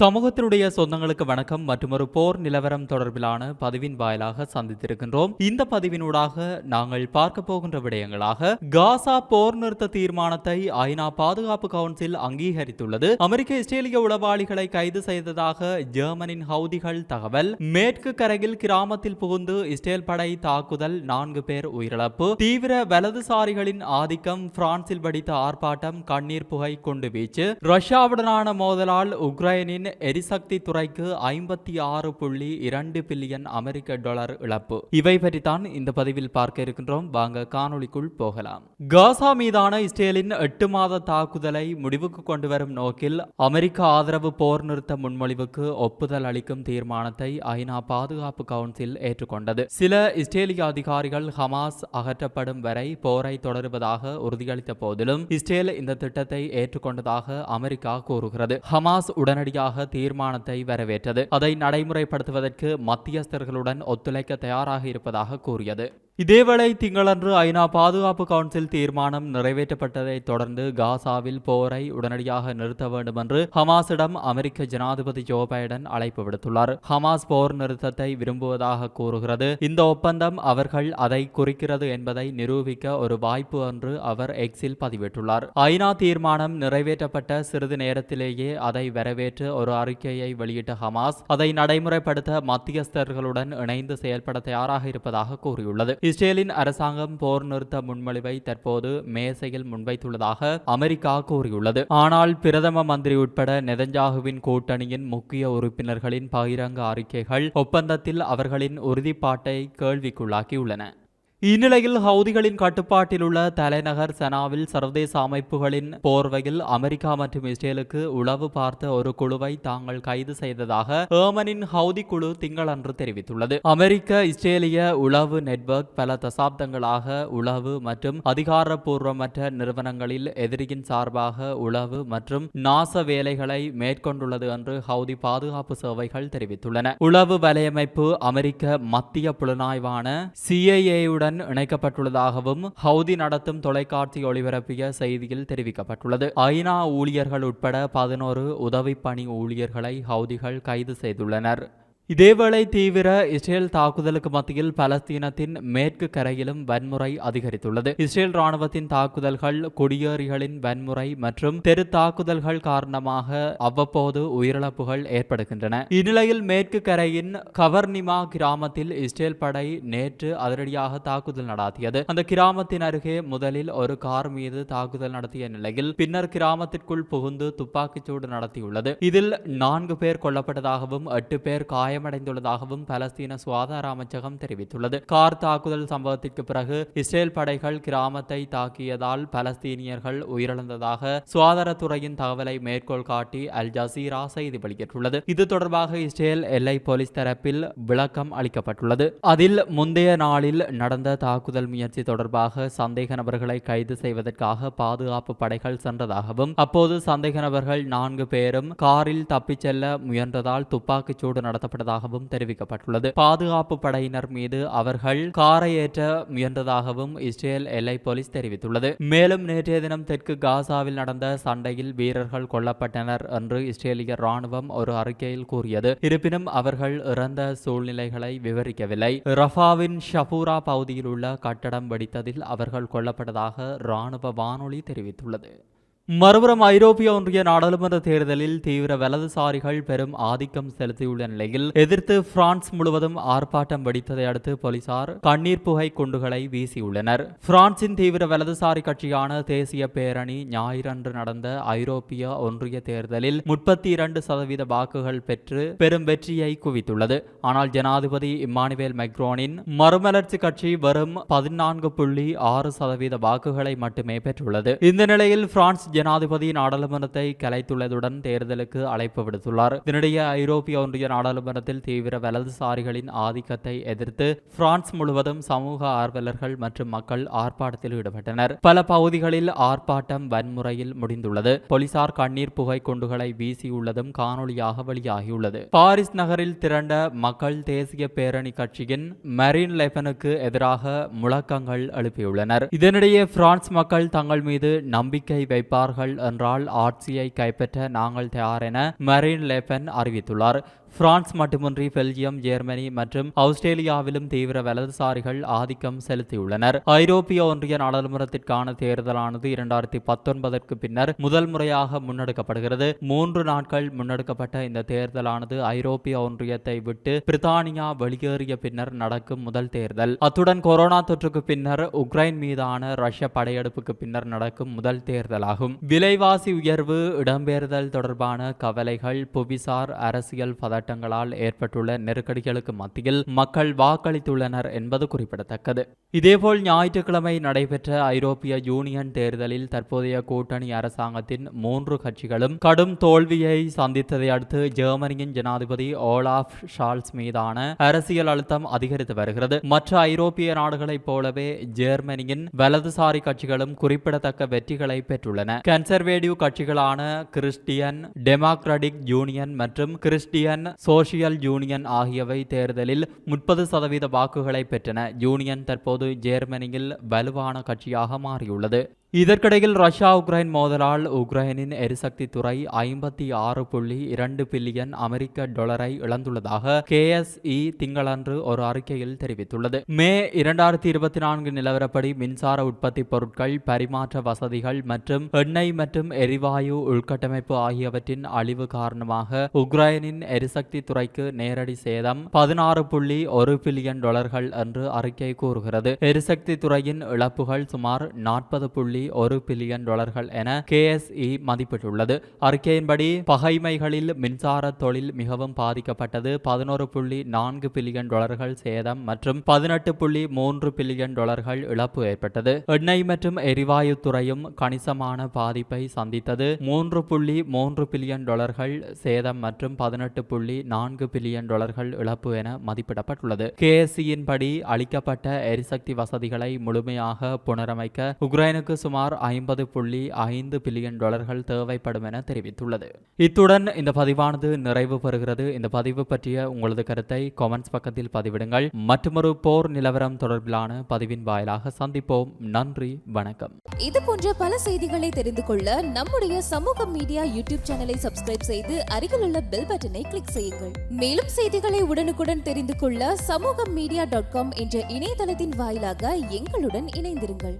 சமூகத்தினுடைய சொந்தங்களுக்கு வணக்கம் மற்றும் ஒரு போர் நிலவரம் தொடர்பிலான பதிவின் வாயிலாக சந்தித்திருக்கின்றோம். இந்த பதிவினூடாக நாங்கள் பார்க்க போகின்ற விடயங்களாக காசா போர் நிறுத்த தீர்மானத்தை ஐநா பாதுகாப்பு கவுன்சில் அங்கீகரித்துள்ளது. அமெரிக்க இஸ்ரேலிய உளவாளிகளை கைது செய்ததாக ஜெர்மனின் ஹவுதிகள் தகவல். மேற்கு கரையில் கிராமத்தில் புகுந்து இஸ்ரேல் படை தாக்குதல் நான்கு பேர் உயிரிழப்பு. தீவிர வலதுசாரிகளின் ஆதிக்கம் பிரான்சில் வடித்த ஆர்ப்பாட்டம் கண்ணீர் புகை கொண்டு வீச்சு ரஷ்யாவுடனான மோதலால் உக்ரைனின் எரிசக்தி துறைக்கு ஐம்பத்தி ஆறு புள்ளி இரண்டு பில்லியன் அமெரிக்க டாலர் இழப்பு. இவை பற்றித்தான் இந்த பதிவில் பார்க்க இருக்கின்றோம். வாங்க காணொளிக்குள் போகலாம். காசா மீதான இஸ்ரேலின் எட்டு மாத தாக்குதலை முடிவுக்கு கொண்டு வரும் நோக்கில் அமெரிக்க ஆதரவு போர் நிறுத்த முன்மொழிவுக்கு ஒப்புதல் அளிக்கும் தீர்மானத்தை ஐநா பாதுகாப்பு கவுன்சில் ஏற்றுக்கொண்டது. சில இஸ்ரேலிய அதிகாரிகள் ஹமாஸ் அகற்றப்படும் வரை போரை தொடருவதாக உறுதியளித்த போதிலும் இஸ்ரேல் இந்த திட்டத்தை ஏற்றுக்கொண்டதாக அமெரிக்கா கூறுகிறது. ஹமாஸ் உடனடியாக தீர்மானத்தை வரவேற்றது. அதை நடைமுறைப்படுத்துவதற்கு மத்தியஸ்தர்களுடன் ஒத்துழைக்க தயாராக இருப்பதாக கூறியது. இதேவேளை திங்களன்று ஐநா பாதுகாப்பு கவுன்சில் தீர்மானம் நிறைவேற்றப்பட்டதை தொடர்ந்து காசாவில் போரை உடனடியாக நிறுத்த வேண்டும் என்று ஹமாஸிடம் அமெரிக்க ஜனாதிபதி ஜோ பைடன் அழைப்பு விடுத்துள்ளார். ஹமாஸ் போர் நிறுத்தத்தை விரும்புவதாக கூறுகிறது. இந்த ஒப்பந்தம் அவர்கள் அதை குறிக்கிறது என்பதை நிரூபிக்க ஒரு வாய்ப்பு என்று அவர் எக்ஸில் பதிவிட்டுள்ளார். ஐநா தீர்மானம் நிறைவேற்றப்பட்ட சிறிது நேரத்திலேயே அதை வரவேற்று ஒரு அறிக்கையை வெளியிட்ட ஹமாஸ் அதை நடைமுறைப்படுத்த மத்தியஸ்தர்களுடன் இணைந்து செயல்பட தயாராக இருப்பதாக கூறியுள்ளது. இஸ்ரேலின் அரசாங்கம் போர் நிறுத்த முன்மொழிவை தற்போது மேசையில் முன்வைத்துள்ளதாக அமெரிக்கா கூறியுள்ளது. ஆனால் பிரதம மந்திரி உட்பட நெதஞ்சாகுவின் கூட்டணியின் முக்கிய உறுப்பினர்களின் பகிரங்க அறிக்கைகள் ஒப்பந்தத்தில் அவர்களின் உறுதிப்பாட்டை கேள்விக்குள்ளாக்கியுள்ளன. இந்நிலையில் ஹவுதிகளின் கட்டுப்பாட்டில் உள்ள தலைநகர் சனாவில் சர்வதேச அமைப்புகளின் போர்வையில் அமெரிக்கா மற்றும் இஸ்ரேலுக்கு உளவு பார்த்த ஒரு குழுவை தாங்கள் கைது செய்ததாக ஏமனின் ஹவுதி குழு திங்களன்று தெரிவித்துள்ளது. அமெரிக்க இஸ்ரேலிய உளவு நெட்வொர்க் பல தசாப்தங்களாக உளவு மற்றும் அதிகாரப்பூர்வமற்ற நிறுவனங்களில் எதிரியின் சார்பாக உளவு மற்றும் நாச வேலைகளை மேற்கொண்டுள்ளது என்று ஹவுதி பாதுகாப்பு சேவைகள் தெரிவித்துள்ளன. உளவு வலையமைப்பு அமெரிக்க மத்திய புலனாய்வான சிஐஏயுடன் உடன் இணைக்கப்பட்டுள்ளதாகவும் ஹவுதி நடத்தும் தொலைக்காட்சி ஒளிபரப்பிய செய்தியில் தெரிவிக்கப்பட்டுள்ளது. ஐநா ஊழியர்கள் உட்பட பதினோரு உதவி பணி ஊழியர்களை ஹவுதிகள் கைது செய்துள்ளனர். இதேவேளை தீவிர இஸ்ரேல் தாக்குதலுக்கு மத்தியில் பலஸ்தீனத்தின் மேற்கு கரையிலும் வன்முறை அதிகரித்துள்ளது. இஸ்ரேல் ராணுவத்தின் தாக்குதல்கள் குடியேறிகளின் வன்முறை மற்றும் தெரு தாக்குதல்கள் காரணமாக அவ்வப்போது உயிரிழப்புகள் ஏற்படுகின்றன. இந்நிலையில் மேற்கு கரையின் கவர்னிமா கிராமத்தில் இஸ்ரேல் படை நேற்று அதிரடியாக தாக்குதல் நடாத்தியது. அந்த கிராமத்தின் அருகே முதலில் ஒரு கார் மீது தாக்குதல் நடத்திய நிலையில் பின்னர் கிராமத்திற்குள் புகுந்து துப்பாக்கிச்சூடு நடத்தியுள்ளது. இதில் நான்கு பேர் கொல்லப்பட்டதாகவும் எட்டு பேர் காயம் காயமடைந்துள்ளதாகவும் பலஸ்தீன சுகாதார அமைச்சகம் தெரிவித்துள்ளது. கார் தாக்குதல் சம்பவத்திற்கு பிறகு இஸ்ரேல் படைகள் கிராமத்தை தாக்கியதால் பலஸ்தீனியர்கள் உயிரிழந்ததாக சுகாதாரத்துறையின் தகவலை மேற்கோள் காட்டி அல் ஜசீரா செய்தி வெளியிட்டுள்ளது. இது தொடர்பாக இஸ்ரேல் எல்லை போலீஸ் தரப்பில் விளக்கம் அளிக்கப்பட்டுள்ளது. அதில் முந்தைய நாளில் நடந்த தாக்குதல் முயற்சி தொடர்பாக சந்தேக நபர்களை கைது செய்வதற்காக பாதுகாப்பு படைகள் சென்றதாகவும் அப்போது சந்தேக நபர்கள் நான்கு பேரும் காரில் தப்பிச் செல்ல முயன்றதால் துப்பாக்கிச்சூடு நடத்தப்பட்ட செய்ததாகவும் தெரிவிக்கப்பட்டுள்ளது. பாதுகாப்பு படையினர் மீது அவர்கள் காரை ஏற்ற முயன்றதாகவும் இஸ்ரேல் எல்லை போலீஸ் தெரிவித்துள்ளது. மேலும் நேற்றைய தினம் தெற்கு காசாவில் நடந்த சண்டையில் வீரர்கள் கொல்லப்பட்டனர் என்று இஸ்ரேலிய ராணுவம் ஒரு அறிக்கையில் கூறியது. இருப்பினும் அவர்கள் இறந்த சூழ்நிலைகளை விவரிக்கவில்லை. ரஃபாவின் ஷபூரா பகுதியில் உள்ள கட்டடம் வெடித்ததில் அவர்கள் கொல்லப்பட்டதாக ராணுவ வானொலி தெரிவித்துள்ளது. மறுபுறம் ஐரோப்பிய ஒன்றிய நாடாளுமன்ற தேர்தலில் தீவிர வலதுசாரிகள் பெரும் ஆதிக்கம் செலுத்தியுள்ள நிலையில் எதிர்த்து பிரான்ஸ் முழுவதும் ஆர்ப்பாட்டம் வெடித்ததை அடுத்து போலீசார் கண்ணீர் புகை குண்டுகளை வீசியுள்ளனர். பிரான்சின் தீவிர வலதுசாரி கட்சியான தேசிய பேரணி ஞாயிறன்று நடந்த ஐரோப்பிய ஒன்றிய தேர்தலில் முப்பத்தி இரண்டு சதவீத வாக்குகள் பெற்று பெரும் வெற்றியை குவித்துள்ளது. ஆனால் ஜனாதிபதி இம்மானுவேல் மெக்ரோனின் மறுமலர்ச்சி கட்சி வெறும் பதினான்கு புள்ளி ஆறு சதவீத வாக்குகளை மட்டுமே பெற்றுள்ளது. இந்த நிலையில் பிரான்ஸ் ஜனாதிபதி நாடாளுமன்றத்தை கலைத்துள்ளதுடன் தேர்தலுக்கு அழைப்பு விடுத்துள்ளார். இதனிடையே ஐரோப்பிய ஒன்றிய நாடாளுமன்றத்தில் தீவிர வலதுசாரிகளின் ஆதிக்கத்தை எதிர்த்து பிரான்ஸ் முழுவதும் சமூக ஆர்வலர்கள் மற்றும் மக்கள் ஆர்ப்பாட்டத்தில் ஈடுபட்டனர். பல பகுதிகளில் ஆர்ப்பாட்டம் வன்முறையில் முடிந்துள்ளது. போலீசார் கண்ணீர் புகை குண்டுகளை வீசியுள்ளதும் காணொலியாக வெளியாகியுள்ளது. பாரிஸ் நகரில் திரண்ட மக்கள் தேசிய பேரணி கட்சியின் மரீன் லெபனுக்கு எதிராக முழக்கங்கள் எழுப்பியுள்ளனர். இதனிடையே பிரான்ஸ் மக்கள் தங்கள் மீது நம்பிக்கை வைப்பார் செய்தார்கள் என்றால் ஆட்சியை கைப்பற்ற நாங்கள் தயார் என மரீன் லேபன் அறிவித்துள்ளார். பிரான்ஸ் மட்டுமின்றி பெல்ஜியம் ஜெர்மனி மற்றும் ஆஸ்திரேலியாவிலும் தீவிர வலதுசாரிகள் ஆதிக்கம் செலுத்தியுள்ளனர். ஐரோப்பிய ஒன்றிய நாடாளுமன்றத்திற்கான தேர்தலானது இரண்டாயிரத்தி பத்தொன்பதற்கு பின்னர் முதல் முறையாக முன்னெடுக்கப்படுகிறது. மூன்று நாட்கள் முன்னெடுக்கப்பட்ட இந்த தேர்தலானது ஐரோப்பிய ஒன்றியத்தை விட்டு பிரித்தானியா வெளியேறிய பின்னர் நடக்கும் முதல் தேர்தல். அத்துடன் கொரோனா தொற்றுக்கு பின்னர் உக்ரைன் மீதான ரஷ்ய படையெடுப்புக்கு பின்னர் நடக்கும் முதல் தேர்தலாகும். விலைவாசி உயர்வு இடம்பெயர்தல் தொடர்பான கவலைகள் புவிசார் அரசியல் பதட்டங்களால் ஏற்பட்டுள்ள நெருக்கடிகளுக்கு மத்தியில் மக்கள் வாக்களித்துள்ளனர் என்பது குறிப்பிடத்தக்கது. இதேபோல் ஞாயிற்றுக்கிழமை நடைபெற்ற ஐரோப்பிய யூனியன் தேர்தலில் தற்போதைய கூட்டணி அரசாங்கத்தின் மூன்று கட்சிகளும் கடும் தோல்வியை சந்தித்ததை அடுத்து ஜெர்மனியின் ஜனாதிபதி ஓலாஃப் ஷால்ஸ் மீதான அரசியல் அழுத்தம் அதிகரித்து வருகிறது. மற்ற ஐரோப்பிய நாடுகளைப் போலவே ஜெர்மனியின் வலதுசாரி கட்சிகளும் குறிப்பிடத்தக்க வெற்றிகளை பெற்றுள்ளன. கன்சர்வேட்டிவ் கட்சிகளான கிறிஸ்டியன் டெமோக்ராட்டிக் யூனியன் மற்றும் கிறிஸ்டியன் சோசியல் யூனியன் ஆகியவை தேர்தலில் முப்பது சதவீத வாக்குகளை பெற்றன. யூனியன் தற்போது ஜேர்மனியில் வலுவான கட்சியாக மாறியுள்ளது. இதற்கிடையில் ரஷ்யா உக்ரைன் மோதலால் உக்ரைனின் எரிசக்தி துறை ஐம்பத்தி ஆறு புள்ளி இரண்டு பில்லியன் அமெரிக்க டாலரை இழந்துள்ளதாக கேஎஸ்இ திங்களன்று ஒரு அறிக்கையில் தெரிவித்துள்ளது. மே இரண்டாயிரத்தி இருபத்தி நான்கு நிலவரப்படி மின்சார உற்பத்தி பொருட்கள் பரிமாற்ற வசதிகள் மற்றும் எண்ணெய் மற்றும் எரிவாயு உள்கட்டமைப்பு ஆகியவற்றின் அழிவு காரணமாக உக்ரைனின் எரிசக்தி துறைக்கு நேரடி சேதம் பதினாறு புள்ளி ஒரு பில்லியன் டாலர்கள் என்று அறிக்கை கூறுகிறது. எரிசக்தி துறையின் இழப்புகள் சுமார் நாற்பது புள்ளி புள்ளி ஒரு பில்லியன் டாலர்கள் என கேஎஸ்இ மதிப்பிட்டுள்ளது. அறிக்கையின்படி பகைமைகளில் மின்சார தொழில் மிகவும் பாதிக்கப்பட்டது. பதினோரு புள்ளி நான்கு பில்லியன் டாலர்கள் சேதம் மற்றும் பதினெட்டு புள்ளி மூன்று பில்லியன் டாலர்கள் இழப்பு ஏற்பட்டது. எண்ணெய் மற்றும் எரிவாயு துறையும் கணிசமான பாதிப்பை சந்தித்தது. மூன்று புள்ளி மூன்று பில்லியன் டாலர்கள் சேதம் மற்றும் பதினெட்டு புள்ளி நான்கு பில்லியன் டாலர்கள் இழப்பு என மதிப்பிடப்பட்டுள்ளது. கேஎஸ்சியின் படி அளிக்கப்பட்ட எரிசக்தி வசதிகளை முழுமையாக புனரமைக்க உக்ரைனுக்கு சுமார் சுமார் ஐம்பது புள்ளி ஐந்து பில்லியன் டாலர்கள் தேவைப்படும் என தெரிவித்துள்ளது. இத்துடன் இந்த பதிவானது நிறைவு பெறுகிறது. இந்த பதிவு பற்றிய உங்களது கருத்தை கமெண்ட்ஸ் பக்கத்தில் பதிவிடுங்கள். மற்றொரு போர் நிலவரம் தொடர்பிலான பதிவின் வாயிலாக சந்திப்போம். நன்றி வணக்கம். இது போன்ற பல செய்திகளை தெரிந்து கொள்ள நம்முடைய சமூக மீடியா யூடியூப் சேனலை சப்ஸ்கிரைப் செய்து அருகில் உள்ள பெல் பட்டனை கிளிக் செய்யுங்கள். மேலும் செய்திகளை உடனுக்குடன் தெரிந்து கொள்ள சமூக மீடியா டாட் காம் என்ற இணையதளத்தின் வாயிலாக எங்களுடன் இணைந்திருங்கள்.